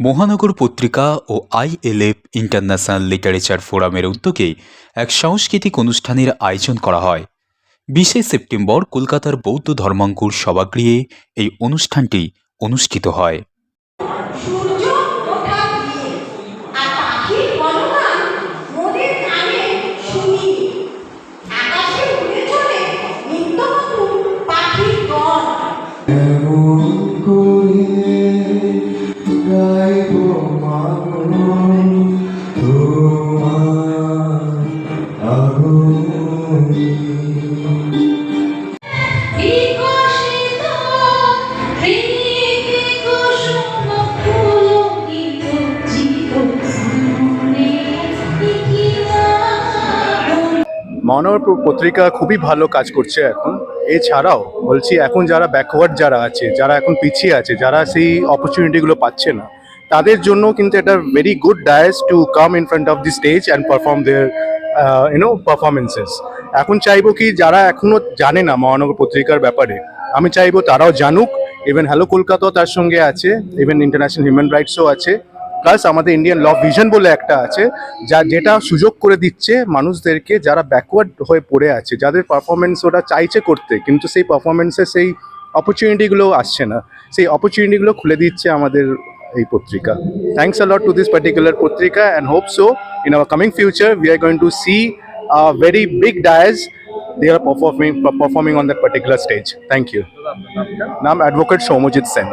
মহানগর পত্রিকা ও আইএলএফ international literature ফোরামের উদ্যোগে এক সাংস্কৃতিক অনুষ্ঠানের আয়োজন করা হয়। বিশে সেপ্টেম্বর কলকাতার বৌদ্ধ ধর্মাঙ্কুর সভাগৃহে এই অনুষ্ঠানটি অনুষ্ঠিত হয়। মহানগর পত্রিকা খুবই ভালো কাজ করছে এখন। এছাড়াও বলছি, এখন যারা ব্যাকওয়ার্ড যারা আছে, যারা এখন পিছিয়ে আছে, যারা সেই অপরচুনিটিগুলো পাচ্ছে না, তাদের জন্য কিন্তু এটা very good dais to come in front of the stage and perform their you know performances এখন চাইব কি, যারা এখনও জানে না মহানগর পত্রিকার ব্যাপারে, আমি চাইব তারাও জানুক। ইভেন হ্যালো কলকাতাও তার সঙ্গে আছে ইভেন ইন্টারন্যাশনাল হিউম্যান রাইটসও আছে। প্লাস আমাদের ইন্ডিয়ান ল ভিশন বলে একটা আছে যা যেটা সুযোগ করে দিচ্ছে মানুষদেরকে যারা ব্যাকওয়ার্ড হয়ে পড়ে আছে যাদের পারফরমেন্স ওরা চাইছে করতে কিন্তু সেই পারফরমেন্সে সেই অপরচুনিটিগুলো আসছে না। সেই অপরচুনিটিগুলো খুলে দিচ্ছে আমাদের এই পত্রিকা। Thanks a lot to this particular পত্রিকা and hope so in our coming future we are going to see a very big dais they are performing performing on that particular stage thank you নাম advocate Soumajit Sen